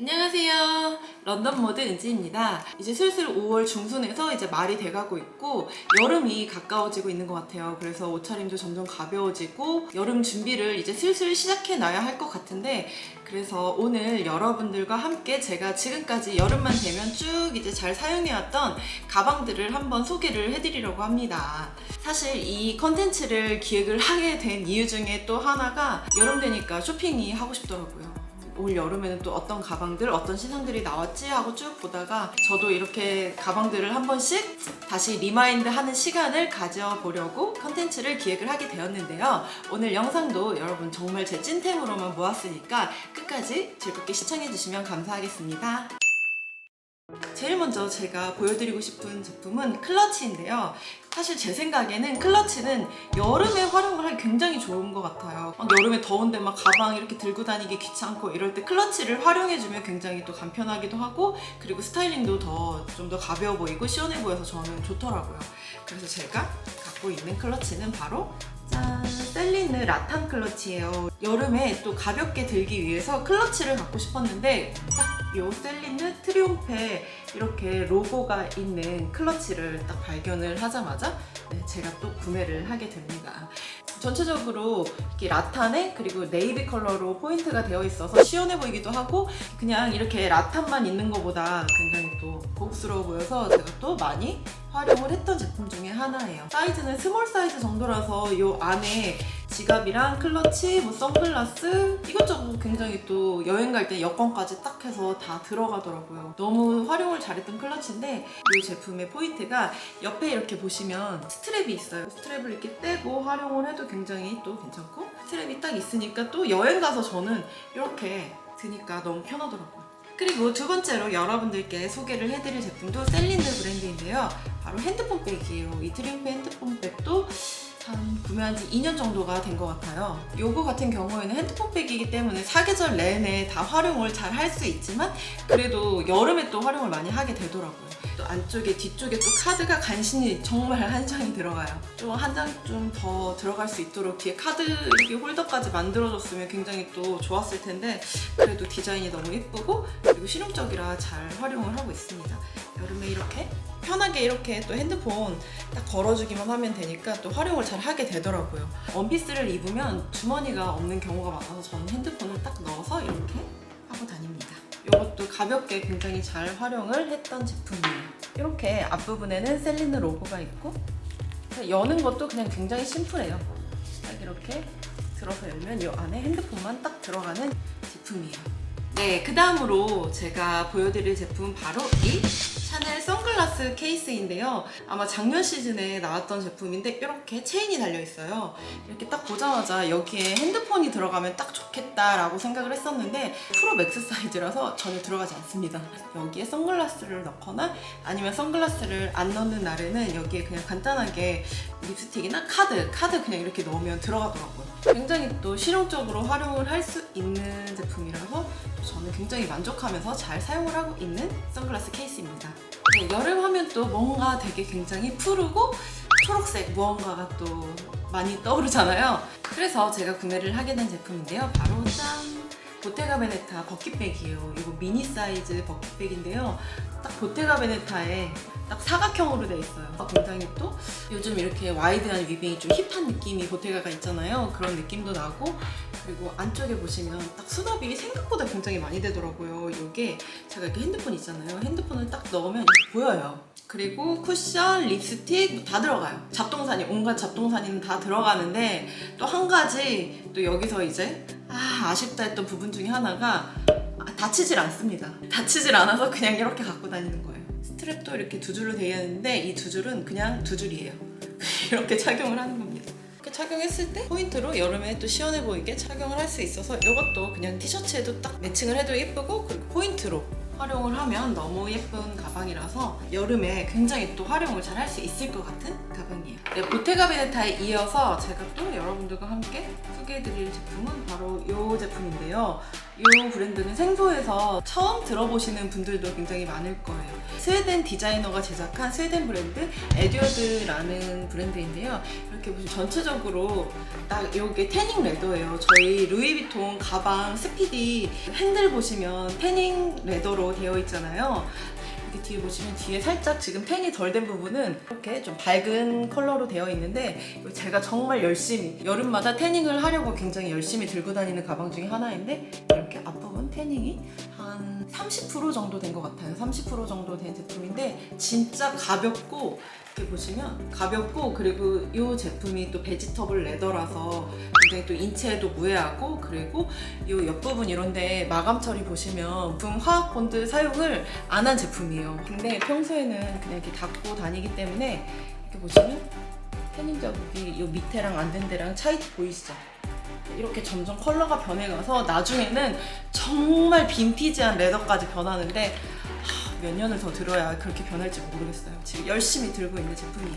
안녕하세요. 런던 모드 은지입니다. 이제 슬슬 5월 중순에서 이제 말이 돼가고 있고 여름이 가까워지고 있는 것 같아요. 그래서 옷차림도 점점 가벼워지고 여름 준비를 이제 슬슬 시작해 놔야 할 것 같은데 그래서 오늘 여러분들과 함께 제가 지금까지 여름만 되면 쭉 이제 잘 사용해왔던 가방들을 한번 소개를 해드리려고 합니다. 사실 이 컨텐츠를 기획을 하게 된 이유 중에 또 하나가 여름 되니까 쇼핑이 하고 싶더라고요. 올 여름에는 또 어떤 가방들, 어떤 신상들이 나왔지 하고 쭉 보다가 저도 이렇게 가방들을 한 번씩 다시 리마인드 하는 시간을 가져보려고 컨텐츠를 기획을 하게 되었는데요. 오늘 영상도 여러분 정말 제 찐템으로만 모았으니까 끝까지 즐겁게 시청해주시면 감사하겠습니다. 제일 먼저 제가 보여드리고 싶은 제품은 클러치인데요. 사실 제 생각에는 클러치는 여름에 활용을 하기 굉장히 좋은 것 같아요. 막 여름에 더운데 막 가방 이렇게 들고 다니기 귀찮고 이럴 때 클러치를 활용해주면 굉장히 또 간편하기도 하고 그리고 스타일링도 더 좀 더 가벼워 보이고 시원해 보여서 저는 좋더라고요. 그래서 제가 갖고 있는 클러치는 바로 짠! 셀리느 라탄 클러치예요. 여름에 또 가볍게 들기 위해서 클러치를 갖고 싶었는데 딱 요 셀리느 트리움페 이렇게 로고가 있는 클러치를 딱 발견을 하자마자 네, 제가 또 구매를 하게 됩니다. 전체적으로 이렇게 라탄에 그리고 네이비 컬러로 포인트가 되어 있어서 시원해 보이기도 하고 그냥 이렇게 라탄만 있는 것보다 굉장히 또 고급스러워 보여서 제가 또 많이 활용을 했던 제품 중에 하나예요. 사이즈는 스몰 사이즈 정도라서 이 안에 지갑이랑 클러치, 뭐 선글라스 이것저것 굉장히 또 여행 갈 때 여권까지 딱 해서 다 들어가더라고요. 너무 활용을 잘했던 클러치인데 이 제품의 포인트가 옆에 이렇게 보시면 스트랩이 있어요. 스트랩을 이렇게 떼고 활용을 해도 굉장히 또 괜찮고 스트랩이 딱 있으니까 또 여행 가서 저는 이렇게 드니까 너무 편하더라고요. 그리고 두 번째로 여러분들께 소개를 해드릴 제품도 셀린느 브랜드인데요. 바로 핸드폰 백이에요. 이 트림프 핸드폰 백도 한 구매한 지 2년 정도가 된 것 같아요. 요거 같은 경우에는 핸드폰 백이기 때문에 사계절 내내 다 활용을 잘 할 수 있지만 그래도 여름에 또 활용을 많이 하게 되더라고요. 또 안쪽에 뒤쪽에 또 카드가 간신히 정말 한 장이 들어가요. 좀 한 장 좀 더 들어갈 수 있도록 뒤에 카드 이렇게 홀더까지 만들어줬으면 굉장히 또 좋았을 텐데 그래도 디자인이 너무 예쁘고 그리고 실용적이라 잘 활용을 하고 있습니다. 여름에 이렇게 편하게 이렇게 또 핸드폰 딱 걸어주기만 하면 되니까 또 활용을 잘 하게 되더라고요. 원피스를 입으면 주머니가 없는 경우가 많아서 저는 핸드폰을 딱 넣어서 이렇게 하고 다닙니다. 이것도 가볍게 굉장히 잘 활용을 했던 제품이에요. 이렇게 앞부분에는 셀린느 로고가 있고 여는 것도 그냥 굉장히 심플해요. 딱 이렇게 들어서 열면 이 안에 핸드폰만 딱 들어가는 제품이에요. 네, 그 다음으로 제가 보여드릴 제품은 바로 이 샤넬 선글라스 케이스인데요. 아마 작년 시즌에 나왔던 제품인데 이렇게 체인이 달려 있어요. 이렇게 딱 보자마자 여기에 핸드폰이 들어가면 딱 좋겠다라고 생각을 했었는데 프로 맥스 사이즈라서 전혀 들어가지 않습니다. 여기에 선글라스를 넣거나 아니면 선글라스를 안 넣는 날에는 여기에 그냥 간단하게 립스틱이나 카드, 카드 그냥 이렇게 넣으면 들어가더라고요. 굉장히 또 실용적으로 활용을 할 수 있는 제품이라서 저는 굉장히 만족하면서 잘 사용을 하고 있는 선글라스 케이스입니다. 네, 여름 하면 또 뭔가 되게 굉장히 푸르고 초록색 무언가가 또 많이 떠오르잖아요. 그래서 제가 구매를 하게 된 제품인데요. 바로 짠! 보테가 베네타 버킷백이에요. 이거 미니 사이즈 버킷백인데요. 딱 보테가 베네타에 딱 사각형으로 돼 있어요. 굉장히 또 요즘 이렇게 와이드한 위빙이 좀 힙한 느낌이 보테가가 있잖아요. 그런 느낌도 나고 그리고 안쪽에 보시면 딱 수납이 생각보다 굉장히 많이 되더라고요. 이게 제가 이렇게 핸드폰 있잖아요. 핸드폰을 딱 넣으면 보여요. 그리고 쿠션, 립스틱 뭐다 들어가요. 잡동사니 온갖 잡동사니는 다 들어가는데 또 한 가지 또 여기서 이제 아 아쉽다 했던 부분 중에 하나가 아, 다치질 않습니다. 다치질 않아서 그냥 이렇게 갖고 다니는 거예요. 스트랩도 이렇게 두 줄로 되어 있는데 이 두 줄은 그냥 두 줄이에요. 이렇게 착용을 하는. 착용했을 때 포인트로 여름에 또 시원해 보이게 착용을 할 수 있어서 이것도 그냥 티셔츠에도 딱 매칭을 해도 예쁘고 그리고 포인트로 활용을 하면 너무 예쁜 가방이라서 여름에 굉장히 또 활용을 잘 할 수 있을 것 같은 가방이에요. 네, 보테가 베네타에 이어서 제가 또 여러분들과 함께 소개해드릴 제품은 바로 이 제품인데요. 이 브랜드는 생소해서 처음 들어보시는 분들도 굉장히 많을 거예요. 스웨덴 디자이너가 제작한 스웨덴 브랜드 에듀어드라는 브랜드인데요. 이렇게 보시면 전체적으로 딱 이게 태닝 레더예요. 저희 루이비통 가방 스피디 핸들 보시면 태닝 레더로 되어 있잖아요. 뒤에 보시면 뒤에 살짝 지금 팬이 덜 된 부분은 이렇게 좀 밝은 컬러로 되어 있는데 제가 정말 열심히 여름마다 태닝을 하려고 굉장히 열심히 들고 다니는 가방 중에 하나인데 이렇게 앞부분 태닝이 한 30% 정도 된 것 같아요. 30% 정도 된 제품인데 진짜 가볍고 이렇게 보시면 가볍고 그리고 이 제품이 또 베지터블 레더라서 굉장히 또 인체에도 무해하고 그리고 이 옆부분 이런데 마감 처리 보시면 분 화학 본드 사용을 안 한 제품이에요. 근데 평소에는 그냥 이렇게 닫고 다니기 때문에 이렇게 보시면 태닝 자국이 이 밑에랑 안 된 데랑 차이 보이시죠? 이렇게 점점 컬러가 변해가서 나중에는 정말 빈티지한 레더까지 변하는데 하, 몇 년을 더 들어야 그렇게 변할지 모르겠어요. 지금 열심히 들고 있는 제품이에요.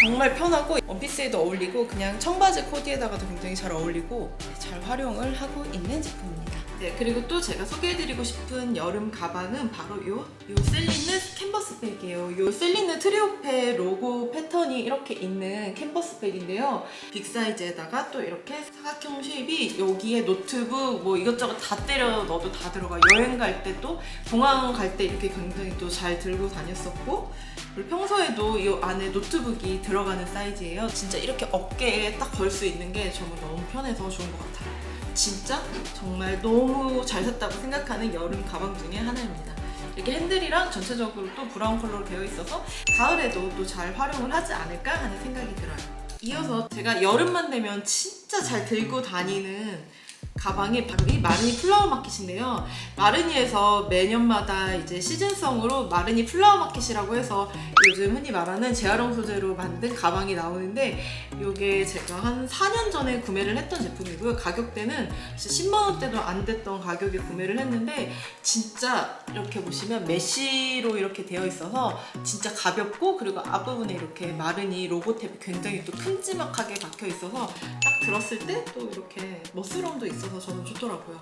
정말 편하고 원피스에도 어울리고 그냥 청바지 코디에다가도 굉장히 잘 어울리고 잘 활용을 하고 있는 제품입니다. 네, 그리고 또 제가 소개해드리고 싶은 여름 가방은 바로 요, 요 셀리느 캔버스 백이에요. 요 셀리느 트리오페 로고 패턴이 이렇게 있는 캔버스 백인데요. 빅 사이즈에다가 또 이렇게 사각형 쉐입이 여기에 노트북 뭐 이것저것 다 때려 넣어도 다 들어가. 여행 갈 때 또 공항 갈 때 이렇게 굉장히 또 잘 들고 다녔었고 그리고 평소에도 이 안에 노트북이 들어가는 사이즈예요. 진짜 이렇게 어깨에 딱 걸 수 있는 게 정말 너무 편해서 좋은 것 같아요. 진짜 정말 너무 잘 샀다고 생각하는 여름 가방 중에 하나입니다. 이렇게 핸들이랑 전체적으로 또 브라운 컬러로 되어 있어서 가을에도 또 잘 활용을 하지 않을까 하는 생각이 들어요. 이어서 제가 여름만 되면 진짜 잘 들고 다니는 가방이 바로 이 마르니 플라워 마켓인데요. 마르니에서 매년마다 이제 시즌성으로 마르니 플라워 마켓이라고 해서 요즘 흔히 말하는 재활용 소재로 만든 가방이 나오는데 이게 제가 한 4년 전에 구매를 했던 제품이고요. 가격대는 진짜 10만 원대도 안 됐던 가격에 구매를 했는데 진짜 이렇게 보시면 메쉬로 이렇게 되어 있어서 진짜 가볍고 그리고 앞부분에 이렇게 마르니 로고탭이 굉장히 또 큼지막하게 박혀 있어서 딱 들었을 때 또 이렇게 멋스러움도 있어 서 저는 좋더라고요.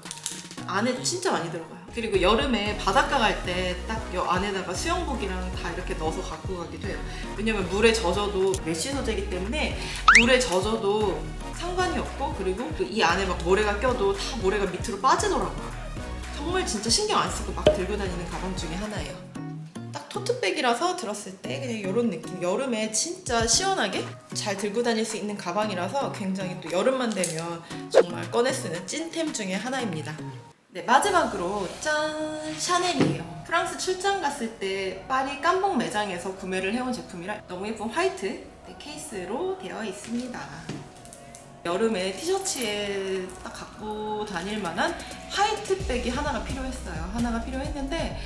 안에 진짜 많이 들어가요. 그리고 여름에 바닷가 갈 때딱이 안에다가 수영복이랑 다 이렇게 넣어서 갖고 가기도 해요. 왜냐면 물에 젖어도 메쉬 소재이기 때문에 물에 젖어도 상관이 없고 그리고 또이 안에 막 모래가 껴도 다 모래가 밑으로 빠지더라고요. 정말 진짜 신경 안 쓰고 막 들고 다니는 가방 중에 하나예요. 딱 토트백이라서 들었을 때 그냥 이런 느낌. 여름에 진짜 시원하게 잘 들고 다닐 수 있는 가방이라서 굉장히 또 여름만 되면 정말 꺼내 쓰는 찐템 중에 하나입니다. 네, 마지막으로 짠! 샤넬이에요. 프랑스 출장 갔을 때 파리 깜봉 매장에서 구매를 해온 제품이라 너무 예쁜 화이트 네, 케이스로 되어 있습니다. 여름에 티셔츠에 딱 갖고 다닐 만한 화이트백이 하나가 필요했어요. 하나가 필요했는데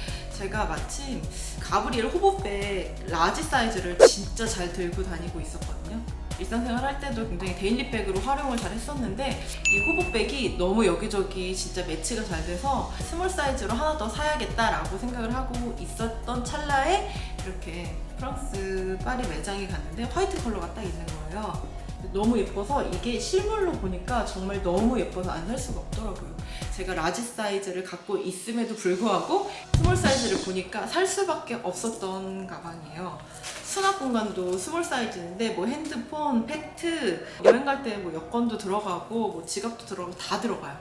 제가 마침 가브리엘 호보백 라지 사이즈를 진짜 잘 들고 다니고 있었거든요. 일상생활 할 때도 굉장히 데일리백으로 활용을 잘 했었는데 이 호보백이 너무 여기저기 진짜 매치가 잘 돼서 스몰 사이즈로 하나 더 사야겠다라고 생각을 하고 있었던 찰나에 이렇게 프랑스 파리 매장에 갔는데 화이트 컬러가 딱 있는 거예요. 너무 예뻐서 이게 실물로 보니까 정말 너무 예뻐서 안 살 수가 없더라고요. 제가 라지 사이즈를 갖고 있음에도 불구하고 스몰 사이즈를 보니까 살 수밖에 없었던 가방이에요. 수납 공간도 스몰 사이즈인데 뭐 핸드폰, 팩트, 여행 갈 때 뭐 여권도 들어가고 뭐 지갑도 들어가고 다 들어가요.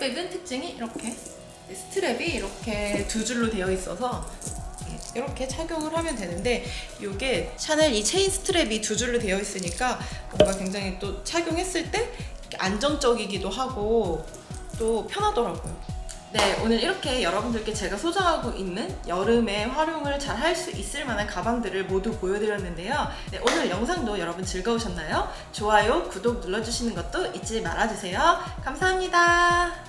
hand백은 특징이 이렇게 스트랩이 이렇게 두 줄로 되어 있어서 이렇게 착용을 하면 되는데 이게 샤넬 이 체인 스트랩이 두 줄로 되어 있으니까 뭔가 굉장히 또 착용했을 때 안정적이기도 하고 또 편하더라고요. 네, 오늘 이렇게 여러분들께 제가 소장하고 있는 여름에 활용을 잘 할 수 있을 만한 가방들을 모두 보여드렸는데요. 네, 오늘 영상도 여러분 즐거우셨나요? 좋아요, 구독 눌러주시는 것도 잊지 말아주세요. 감사합니다.